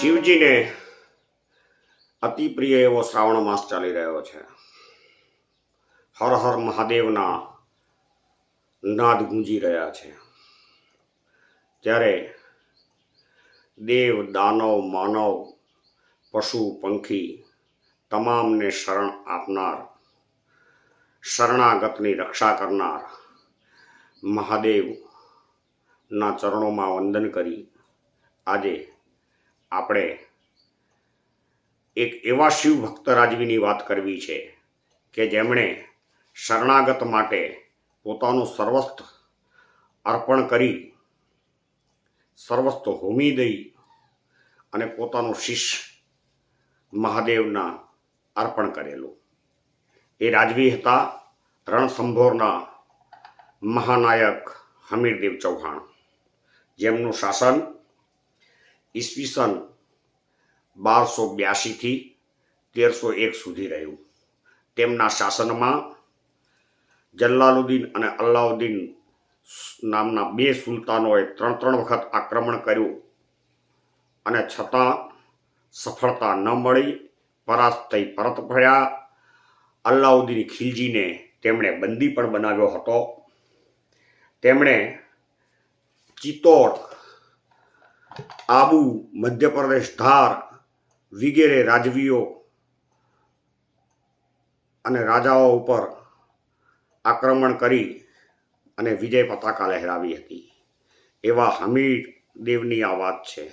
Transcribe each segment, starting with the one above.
શિવજીને અતિ પ્રિય એવો શ્રાવણ માસ ચાલી રહ્યો છે. હર હર મહાદેવના નાદ ગુંજી રહ્યા છે. ત્યારે દેવ, દાનવ, માનવ, પશુ, પંખી તમામને શરણ આપનાર, શરણાગતની રક્ષા કરનાર મહાદેવના ચરણોમાં વંદન કરી આજે આપણે એક એવા શિવ ભક્ત રાજવીની વાત કરવી છે કે જેમણે શરણાગત માટે પોતાનું સર્વસ્થ અર્પણ કરી, સર્વસ્થ હોમી દઈ અને પોતાનું શિષ્ય મહાદેવના અર્પણ કરેલું. એ રાજવી હતા રણસંભોરના મહાનાયક હમીરદેવ ચૌહાણ. જેમનું શાસન ઈસવીસન બારસો બ્યાસીથી તેરસો એક સુધી રહ્યું. તેમના શાસનમાં જલ્લાલુદ્દીન અને અલ્લાઉદ્દીન નામના બે સુલતાનોએ ત્રણ ત્રણ વખત આક્રમણ કર્યું અને છતાં સફળતા ન મળી પરાસ્ત થઈ પરત ફર્યા. અલ્લાઉદ્દીન ખિલજીને તેમણે બંદી પણ બનાવ્યો હતો. તેમણે ચિત્તોડ, આબુ, મધ્યપ્રદેશ ધાર વગેરે રાજવીઓ અને રાજાઓ ઉપર આક્રમણ કરી અને વિજય પતાકા લહેરાવી હતી. એવા હમીર દેવની આ વાત છે.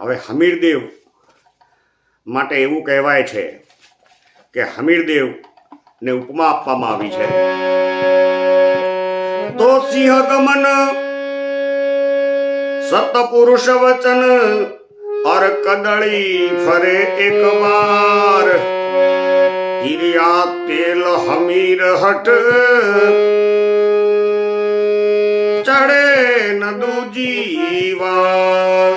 હવે હમીર દેવ માટે એવું કહેવાય છે કે હમીર દેવ ને ઉપમા આપવામાં આવી છે. તો સિંહ ગમન સતપુરુષ વચન અર કદળી ફરે એક વાર હિરિયા તેલ હમીર હટ. ચડે નદુ જીવા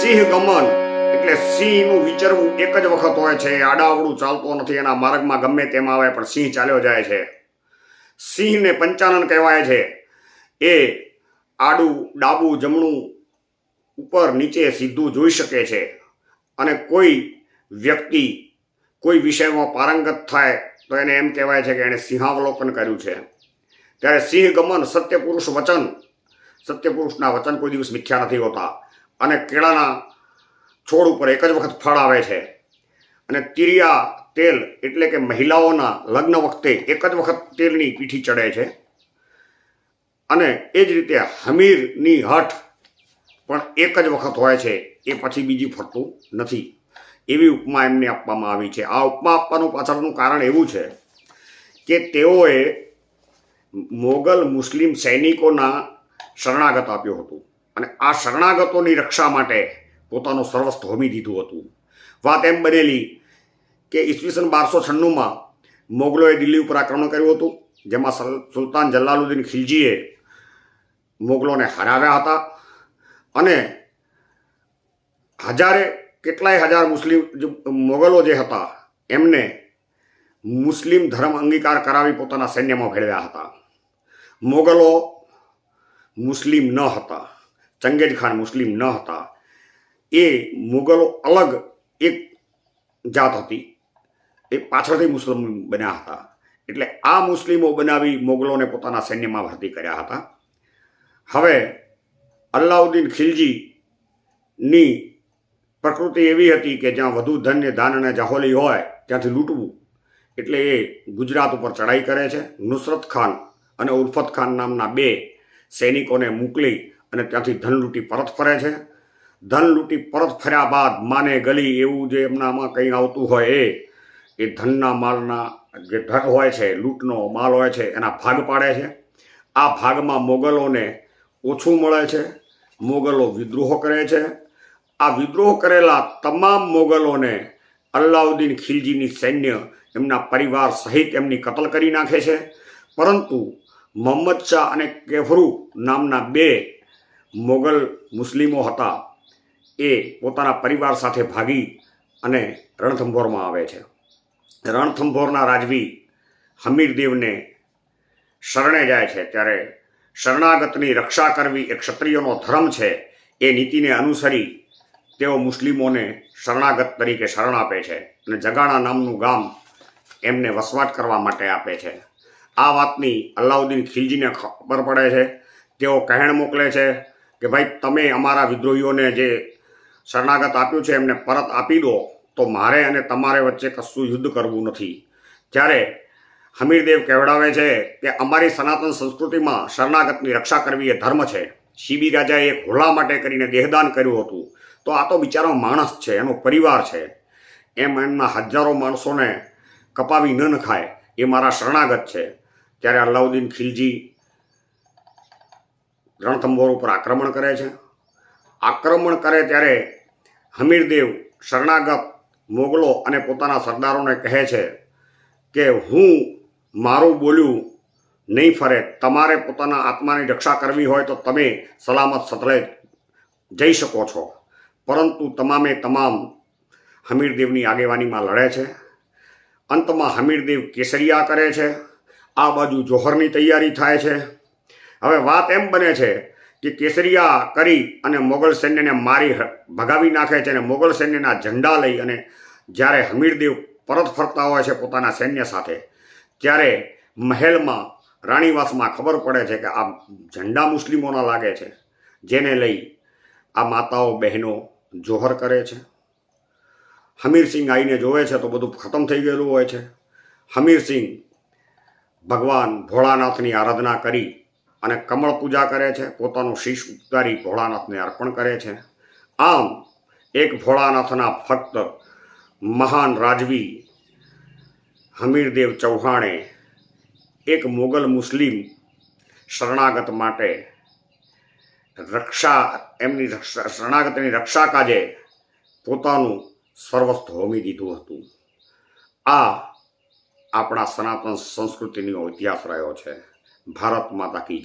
સિંહ ગમન, એટલે સિંહનું વિચરવું એક જ વખત હોય છે. આડાવડું ચાલતો નથી, એના માર્ગમાં ગમે તેમ આવે, પણ સિંહ ચાલ્યો જાય છે. સિંહને પંચાનન કહેવાય છે. એ આડું ડાબું જમણું ઉપર નીચે સીધું જોઈ શકે છે. અને કોઈ વ્યક્તિ કોઈ વિષયમાં પારંગત થાય, તો એને એમ કહેવાય છે કે એણે સિંહાવલોકન કર્યું છે. ત્યારે સિંહ ગમન સત્ય પુરુષ વચન. સત્ય પુરુષના વચન કોઈ દિવસ મિથ્યા નથી હોતા. અને કેળાના છોડ ઉપર એક જ વખત ફળ આવે છે. અને તિરિયા તેલ એટલે કે મહિલાઓના લગ્ન વખતે એક જ વખત તેલની પીઠી ચડે છે. અને એ જ રીતે હમીરની હઠ પણ એક જ વખત હોય છે, એ પછી બીજી ફરતું નથી. એવી ઉપમા એમને આપવામાં આવી છે. આ ઉપમા આપવાનું પાછળનું કારણ એવું છે કે તેઓએ મોગલ મુસ્લિમ સૈનિકોના શરણાગત આપ્યું હતું અને આ શરણાગતોની રક્ષા માટે પોતાનું સર્વસ્વ હોમી દીધું હતું. વાત એમ બનેલી કે ઈસવીસન બારસો છન્નુંમાં મોગલોએ દિલ્હી ઉપર આક્રમણ કર્યું હતું, જેમાં સલ- સુલતાન જલાલુદ્દીન ખિલજીએ મોગલોને હરાવ્યા હતા. અને હજારે કેટલાય હજાર મુસ્લિમ મોગલો જે હતા, એમને મુસ્લિમ ધર્મ અંગીકાર કરાવી પોતાના સૈન્યમાં ભેળવ્યા હતા. મોગલો મુસ્લિમ ન હતા, ચંગેજ ખાન મુસ્લિમ ન હતા. એ મુગલો અલગ એક જાત હતી. એ પાછળથી મુસ્લિમ બન્યા હતા. એટલે આ મુસ્લિમો બનાવી મોગલોને પોતાના સૈન્યમાં ભરતી કર્યા હતા. હવે અલ્લાઉદ્દીન ખિલજીની પ્રકૃતિ એવી હતી કે જ્યાં વધુ ધન્ય ધાન અને જાહોલી હોય ત્યાંથી લૂંટવું. એટલે એ ગુજરાત ઉપર ચડાઈ કરે છે. નુસરત ખાન અને ઉલ્ફત ખાન નામના બે સૈનિકોને મોકલી અને ત્યાંથી ધન લૂંટી પરત ફરે છે. ધન લૂંટી પરત ફર્યા બાદ માને ગલી એવું જે એમનામાં કંઈ આવતું હોય એ એ ધનના માલના જે ધન હોય છે, લૂંટનો માલ હોય છે, એના ભાગ પાડે છે. આ ભાગમાં મોગલોને ઓછું મળે છે. મોગલો વિદ્રોહ કરે છે. આ વિદ્રોહ કરેલા તમામ મોગલોને અલ્લાઉદ્દીન ખિલજીની સૈન્ય, એમના પરિવાર સહિત એમની કતલ કરી નાખે છે. પરંતુ મોહમ્મદ શાહ અને કેફરુ નામના બે મોગલ મુસ્લિમો હતા. એ પોતાના પરિવાર સાથે ભાગી અને રણથંભોરમાં આવે છે. રણથંભોરના રાજવી હમીરદેવને શરણે જાય છે. ત્યારે શરણાગતની રક્ષા કરવી એ ક્ષત્રિયોનો ધર્મ છે, એ નીતિને અનુસરી તેઓ મુસ્લિમોને શરણાગત તરીકે શરણ આપે છે અને જગાણા નામનું ગામ એમને વસવાટ કરવા માટે આપે છે. આ વાતની અલ્લાઉદ્દીન ખિલજીને ખબર પડે છે. તેઓ કહેણ મોકલે છે કે, ભાઈ, તમે અમારા વિદ્રોહીઓને જે શરણાગત આપ્યું છે એમને પરત આપી દો, તો મારે અને તમારે વચ્ચે કશું યુદ્ધ કરવું નથી. ત્યારે હમીરદેવ કહેવડાવે છે કે અમારી સનાતન સંસ્કૃતિમાં શરણાગતની રક્ષા કરવી એ ધર્મ છે. શિબી રાજાએ એક હોલા માટે કરીને દેહદાન કર્યું હતું. તો આ તો બિચારો માણસ છે, એનો પરિવાર છે. એમ એમના હજારો માણસોને કપાવી ન નખાય એ મારા શરણાગત છે. ત્યારે અલાઉદ્દીન ખિલજી રણથંભોર ઉપર આક્રમણ કરે છે. આક્રમણ કરે ત્યારે હમીરદેવ શરણાગત મોગલો અને પોતાના સરદારોને કહે છે કે હું મારું બોલ્યું નહીં ફરે. તમારે પોતાના આત્માની રક્ષા કરવી હોય તો તમે સલામત સ્થળે જઈ શકો છો. પરંતુ તમામે તમામ હમીરદેવની આગેવાનીમાં લડે છે. અંતમાં હમીરદેવ કેસરિયા કરે છે. આ બાજુ જોહરની તૈયારી થાય છે. હવે વાત એમ બને છે કે કેસરિયા કરી અને મોગલ સૈન્યને મારી ભગાવી નાખે છે અને મોગલ સૈન્યના ઝંડા લઈ અને જ્યારે હમીરદેવ પરત ફરતા હોય છે પોતાના સૈન્ય સાથે ત્યારે મહેલમાં રાણીવાસમાં ખબર પડે છે કે આ ઝંડા મુસ્લિમોના લાગે છે, જેને લઈ આ માતાઓ બહેનો જોહર કરે છે. હમીરસિંહ આવીને જોવે છે તો બધું ખતમ થઈ ગયેલું હોય છે. હમીરસિંહ ભગવાન ભોળાનાથની આરાધના કરી અને કમળ પૂજા કરે છે, પોતાનું શીશ ઉતારી ભોળાનાથને અર્પણ કરે છે. આમ એક ભોળાનાથના ભક્ત મહાન રાજવી હમીરદેવ ચૌહાણે એક મોગલ મુસ્લિમ શરણાગત માટે રક્ષા, એમની શરણાગતની રક્ષા કાજે પોતાનું સર્વસ્વ હોમી દીધું હતું. આ આપણા સનાતન સંસ્કૃતિનો ઇતિહાસ રહ્યો છે. ભારત માતા કી જય.